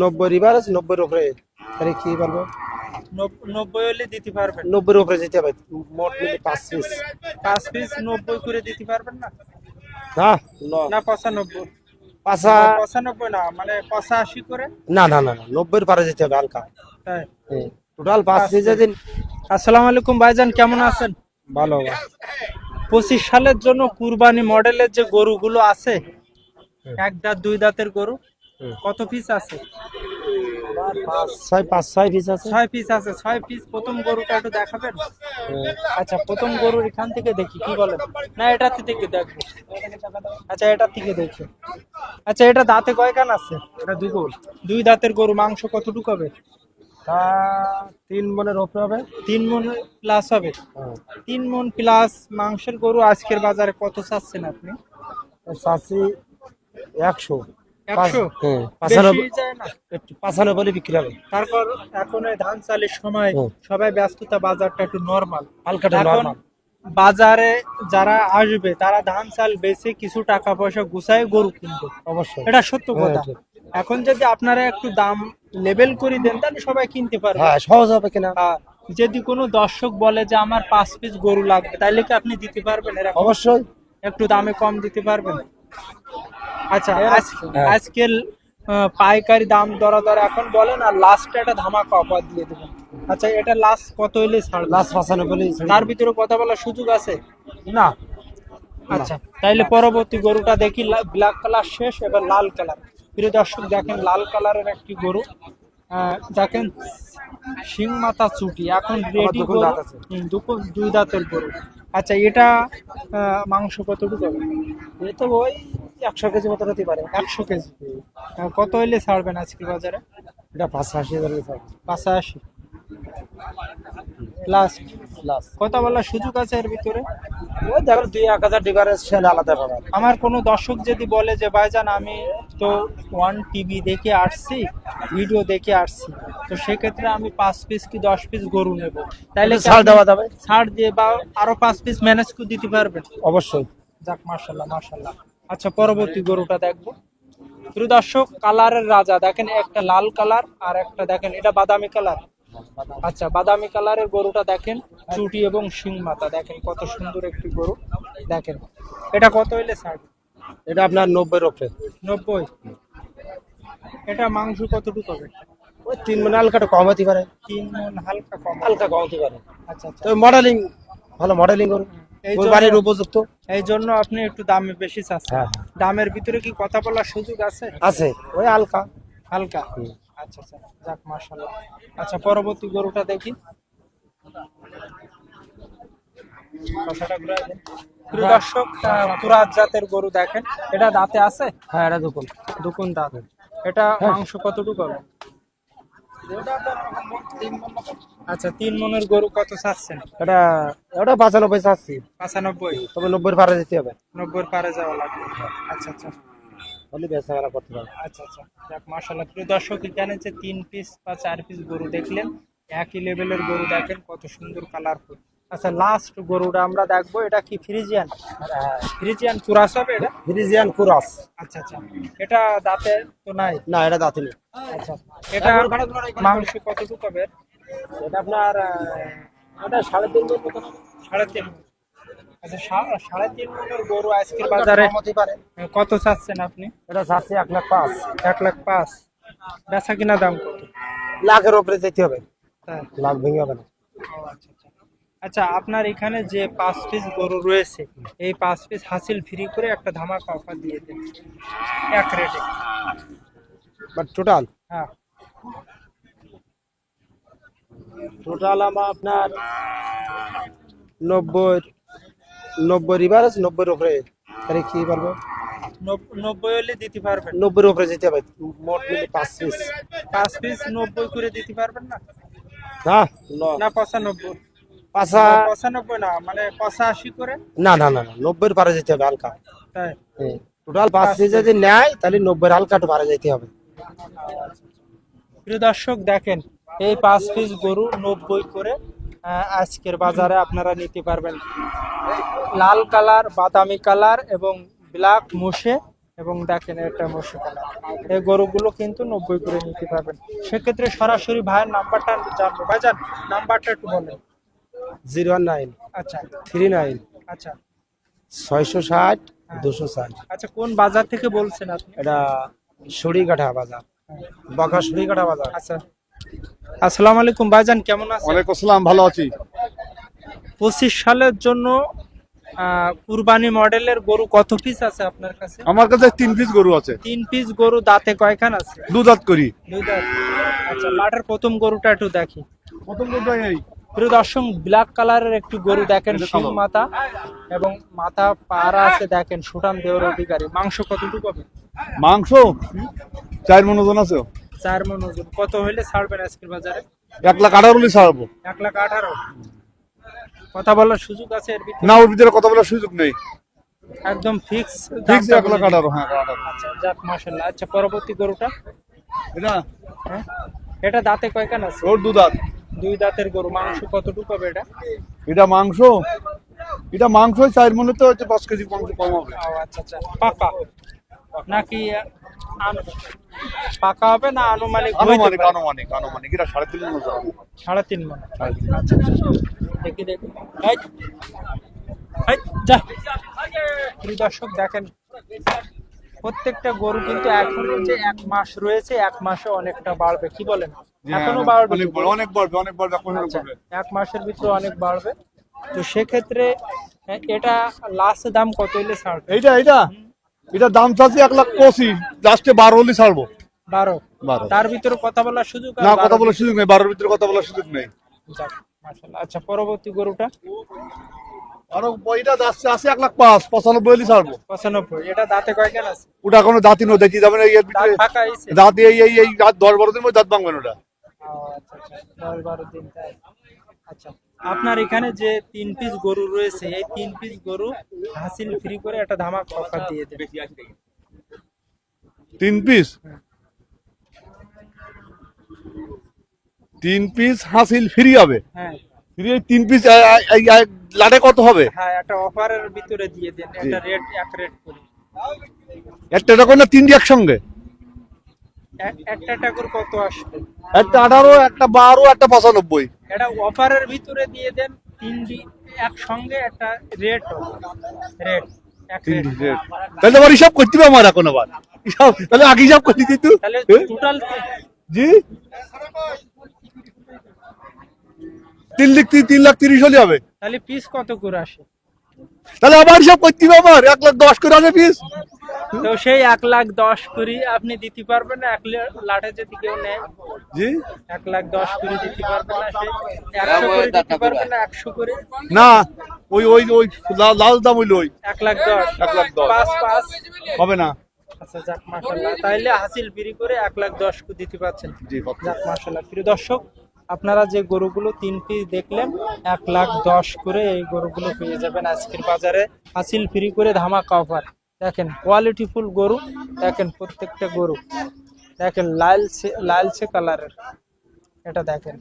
নব্বই রিভার আছে নব্বইয়ের উপরে তাহলে কি পারব? নব্বই হলে দিতে পারবেন। নব্বইয়ের উপরে যেতে হবে মোট মিলে পাঁচ পিস পাঁচ পিস নব্বই করে দিতে পারবেন না? না। না পঁচানব্বই। পাঁচা পঁচানব্বই না মানে পঁচাশি করে? না না না না নব্বইয়ের পারে যেতে হবে হালকা। টোটাল পাঁচ পিস দিন আসসালামু আলাইকুম ভাইজান কেমন আছেন? ভালো। পঁচিশ সালের জন্য কুরবানি মডেলের যে গরুগুলো আছে এক দাঁত দুই দাঁতের গরু। কত পিস আছে? পাঁচ ছয় পাঁচ ছয় পিস আছে? ছয় পিস আছে। ছয় পিস প্রথম গরুটা একটু দেখাবেন। আচ্ছা প্রথম গরু এখান থেকে দেখি কি বলেন? না এটা থেকে দেখব আচ্ছা এটা থেকে দেখি। আচ্ছা এটা দাঁতে কয়খান আছে? এটা দুই গোল দুই দাঁতের গরু মাংস কতটুকু হবে? তা তিন মনের ওপরে হবে। তিন মন প্লাস হবে। তিন মন প্লাস মাংসের গরু আজকের বাজারে কত চাচ্ছেন আপনি? চাষি একশো। বিক্রি হবে। তারপর এখন এই ধান চালের সময় সবাই ব্যস্ততা বাজারটা একটু নরমাল হালকাটা নর্মাল বাজারে যারা আসবে তারা ধান চাল বেচে কিছু টাকা পয়সা গুছায় গরু কিনবে। অবশ্যই। এটা সত্য হ্যাঁ, কথা। এখন যদি আপনারা একটু দাম লেভেল করে দেন তাহলে সবাই কিনতে পারবে। হ্যাঁ সহজ হবে কিনা? যদি কোনো দর্শক বলে যে আমার পাঁচ পিস গরু লাগবে তাহলে কি আপনি দিতে পারবেন এরকম? অবশ্যই। একটু দামে কম দিতে পারবেন? আচ্ছা হ্যাঁ। আহ, পাইকারি দাম দরা দর এখন বলেন আর লাস্টে একটা ধামাকা অফার দিয়ে দেবেন। আচ্ছা এটা লাস্ট কত হইলে ছাড় লাস্ট পাঁচানব্বই তার ভিতরে কথা বলার সুযোগ আছে? না। আচ্ছা তাইলে পরবর্তী গরুটা দেখি ব্ল্যাক কালার শেষ এবার লাল কালার প্রিয় দর্শক দেখেন লাল কালারের একটি গরু। আহ, দেখেন শিং মাথা চুটি। এখন রেডি দুকুন দুই দাঁতের গরু। আচ্ছা এটা আহ, মাংস কতটুকু এই তো ওই একশো কেজি মতো হতে পারে। একশো কেজি। কত হইলে ছাড়বেন আজকে বাজারে? এটা পাঁচশো হাজার পাঁচাশি প্লাস প্লাস কথা বলার সুযোগ আছে এর ভিতরে? ওই দেখো দুই এক হাজার ডিফারেন্স সেল আলাদা পাবে আমার কোনো দর্শক যদি বলে যে ভাইজান আমি তো ওয়ান টিভি দেখে আসছি ভিডিও দেখে আসছি তো সেক্ষেত্রে আমি পাঁচ পিস কি দশ পিস গরু নেব? তাইলে ছাড় দেওয়া যাবে। ছাড় দিয়ে বা আরও পাঁচ পিস ম্যানেজ করে দিতে পারবেন? অবশ্যই। যাক মার্শাল্লাহ মার্শাল্লাহ আচ্ছা পরবর্তী গরুটা দেখব। প্রিয় দর্শক কালারের রাজা দেখেন একটা লাল কালার আর একটা দেখেন এটা বাদামি কালার। আচ্ছা বাদামি কালারের গরুটা দেখেন চুটি এবং শিং মাথা দেখেন কত সুন্দর একটি গরু দেখেন। এটা কত হইলে ছাড় এটা আপনার নব্বই উপরে নব্বই? এটা মাংস কতটুকু হবে? ওই তিন মানে হালকাটা কম হতে পারে। তিন মন হালকা কম হালকা কম হতে পারে। আচ্ছা আচ্ছা। তো মডেলিং ভালো মডেলিং করুন। বাড়ির উপযুক্ত? এই জন্য আপনি একটু দামে বেশি চাচ্ছেন। হ্যাঁ। দামের ভিতরে কি কথা বলার সুযোগ আছে? আছে। ওই হালকা। হালকা? আচ্ছা আচ্ছা। যাক মাশাআল্লাহ। আচ্ছা পরবর্তী গরুটা দেখি। প্রিয় দর্শক পুরাত জাতের গরু দেখেন। এটা দাঁতে আছে? হ্যাঁ এটা দেখুন দুকুন দাঁত। এটা মাংস কতটুকু হবে? আচ্ছা তিন মনের গরু কত চাচ্ছেন? এটা ওটা পাঁচানব্বই চাচ্ছি। পাঁচানব্বই? তবে নব্বই পারে যেতে হবে। নব্বই পারে যাওয়া লাগবে। আচ্ছা আচ্ছা। বলি করতে পারবে। আচ্ছা আচ্ছা। যাক মাশাআল্লাহ। প্রিয় দর্শক এখানে যে তিন পিস বা চার পিস গরু দেখলেন একই লেভেলের গরু দেখেন কত সুন্দর কালারফুল আচ্ছা লাস্ট গরুটা আমরা দেখব এটা কি ফ্রিজিয়ান? ফ্রিজিয়ান কুরাস হবে এটা? Friesian cross. আচ্ছা আচ্ছা। এটা দাঁতে তো নাই? না এটা দাঁতি নেই। আচ্ছা এটা মাংস কতটুকু হবে? এটা আপনার এটা সাড়ে তিন মণ মতো। সাড়ে তিন আচ্ছা সাড়ে তিন মনের গরু আজকের বাজারে কত চাচ্ছেন আপনি? এটা চাচ্ছি এক লাখ পাঁচ। এক লাখ পাঁচ। বেচা কিনা দাম কত? লাখের উপরে যেতে হবে। তাই লাখ ভেঙে হবে না। আচ্ছা আচ্ছা। আচ্ছা আপনার এখানে যে পাঁচ পিস গরু রয়েছে এই পাঁচ পিস হাসিল ফ্রি করে একটা ধামাকা অফার দিয়ে দেন। এক রেটে বাট টোটাল হ্যাঁ। টোটাল আমার আপনার নব্বই নব্বই রিভার আছে নব্বইয়ের উপরে তাহলে কি পারব? নব- নব্বই হলে দিতে পারবেন। নব্বইয়ের উপরে যেতে হবে মোট মিলে পাঁচ পিস পাঁচ পিস নব্বই করে দিতে পারবেন না না। না পঁচানব্বই। পাঁচা পঁচানব্বই না মানে পঁচাশি করে। না না না না নব্বইয়ের পারে যেতে হবে হালকা। টোটাল পাঁচ যদি নেয় তাহলে নব্বইয়ের হালকা একটু পারে যেতে হবে। প্রিয় দর্শক দেখেন এই পাঁচ পিস গরু নব্বই করে আজকের বাজারে আপনারা নিতে পারবেন। লাল কালার বাদামি কালার এবং ব্ল্যাক মুশে এবং দেখেন এটা মসি কালার। এই গরুগুলো কিন্তু নব্বই করে নিতে পারবেন। সেক্ষেত্রে সরাসরি ভাইয়ের নাম্বারটা জানব। ভাইজান নাম্বারটা একটু বলেন। Zero one nine. আচ্ছা। Three nine. আচ্ছা। ছয়শো ষাট দুশো ষাট। আচ্ছা কোন বাজার থেকে বলছেন আপনি? এটা সরিকাঠা বাজার। বকা সরিকাঠা বাজার। আচ্ছা। আসসালামু আলাইকুম ভাইজান কেমন আছেন? ওয়ালাইকুম আসসালাম ভালো আছি। পঁচিশ সালের জন্য আহ, কুরবানি মডেলের গরু কত পিস আছে আপনার কাছে? আমার কাছে তিন পিস গরু আছে। তিন পিস গরু দাঁতে কয়খান আছে? করি। দুই দাঁত। আচ্ছা লাটের প্রথম গরুটা একটু দেখি। প্রথম গরুটা এই। প্রিয় দর্শক ব্ল্যাক কালারের একটি গরু দেখেন এটা শিং মাথা এবং মাথা পাড়া আছে দেখেন সুঠাম দেওয়ার অধিকারী। মাংস কতটুকু হবে মাংস? চার মন ওজন আছে। চার মন ওজন। কত হইলে ছাড়বেন আজকের বাজারে? এক লাখ আঠারো হলে ছাড়বো। এক লাখ আঠারো। কথা বলার সুযোগ আছে এর ভিতরে? না ওর ভিতরে কথা বলার সুযোগ নেই। একদম ফিক্স ঠিক এক লাখ আঠারো হ্যাঁ আঠারো। আচ্ছা যাক মাশাল্লাহ আচ্ছা পরবর্তী গরুটা? এটা? হ্যাঁ? এটা দাঁতে কয়খান আছে? ওর দুধাত দুই দাঁতের গরু মাংস কতটুকু হবে এটা? এটা মাংস? এটা মাংস চার মনে তো হচ্ছে পাঁচ কেজি মাংস কম হবে। আচ্ছা আচ্ছা। পাকা? নাকি আন- পাকা হবে না আনুমানিক আনুমানিক? আনুমানিক আনুমানিক। এটা সাড়ে তিন মন। সাড়ে তিন মন। আচ্ছা আচ্ছা। দেখি দেখি। যা। দর্শক দেখেন। প্রত্যেকটা গরু কিন্তু এখনও যে এক মাস রয়েছে এক মাসে অনেকটা বাড়বে কি বলেন? হ্যাঁ, এখনও বাড়বে অনেক? বাড়বে অনেক বাড়বে আচ্ছা, এক মাসের ভিতরে অনেক বাড়বে। তো সেক্ষেত্রে এটা লাস্ট দাম কত হইলে ছাড়বে? এইটা এইটা? এটা দাম চাচ্ছি এক লাখ পঁচিশ লাস্টে বারো হলে ছাড়বো। বারো? বারো। তার ভিতরে কথা বলার সুযোগ না কথা বলার সুযোগ নেই বারোর ভিতরে কথা বলার সুযোগ নেই। আচ্ছা পরবর্তী গরুটা? আরও বইটা যাচ্ছে আছে এক লাখ পাঁচ পঁচানব্বই হলে ছাড়বো। পঁচানব্বই এটা দাঁতে আছে? ওটা এখনও দাঁতই নো দেখি এই দাঁত দাঁত এই এই এই রাত দশ বারো দিন মধ্যে দাঁত ভাঙবেন ওটা। ও, আচ্ছা আচ্ছা দশ বারো দিন আচ্ছা আপনার এখানে যে তিন পিস গরু রয়েছে এই তিন পিস গরু হাসিল ফ্রি করে একটা ধামাক অফার দিয়ে দেবে তিন পিস? তিন পিস হাসিল ফ্রি হবে। হ্যাঁ। এই তিন পিস লাটে কত হবে? হ্যাঁ একটা অফারের ভিতরে দিয়ে দেন একটা রেট এক রেট করে। একটা টাকা না তিনটি একসঙ্গে? এক- একটা টাকার কত আসবে? একটা আঠারো একটা বারো একটা পঁচানব্বই। এটা অফারের ভিতরে দিয়ে দেন তিনটি একসঙ্গে একটা রেট রেট তাহলে আবার হিসাব করতে হবে আমার এখন আবার। হিসাব তাহলে আগে হিসাব করে দিত তাহলে টোটাল জি? তিন লাখ তিন- লাখ তিরিশ হলে হবে। তাহলে পিস কত করে আসে? তাহলে আবার হিসাব করতে হবে আমার এক লাখ দশ করে আসে পিস তো সেই এক লাখ দশ করে আপনি দিতে পারবেন না এক লাটে যদি কেউ নেয়। জি? এক লাখ দশ করে দিতে পারবেন না সে একশো করে দিতে পারবেন না একশো করে। না ওই ওই ওই লাল দাম হইল ওই। এক লাখ দশ। এক লাখ দশ। পাঁচ পাঁচ। হবে না। আচ্ছা যাক মাসাল্লাহ তাইলে হাসিল বিক্রি করে এক লাখ দশ করে দিতে পারছেন। জি যাক মাসাল্লাহ প্রিয় দর্শক আপনারা যে গরুগুলো তিন পিস দেখলেন, এক লাখ দশ করে এই গরুগুলো পেয়ে যাবেন আজকের বাজারে। হাসিল ফ্রি করে ধামাকা অফার দেখেন কোয়ালিটিফুল গরু, দেখেন প্রত্যেকটা গরু। দেখেন লালচে লালচে কালারের এটা দেখেন।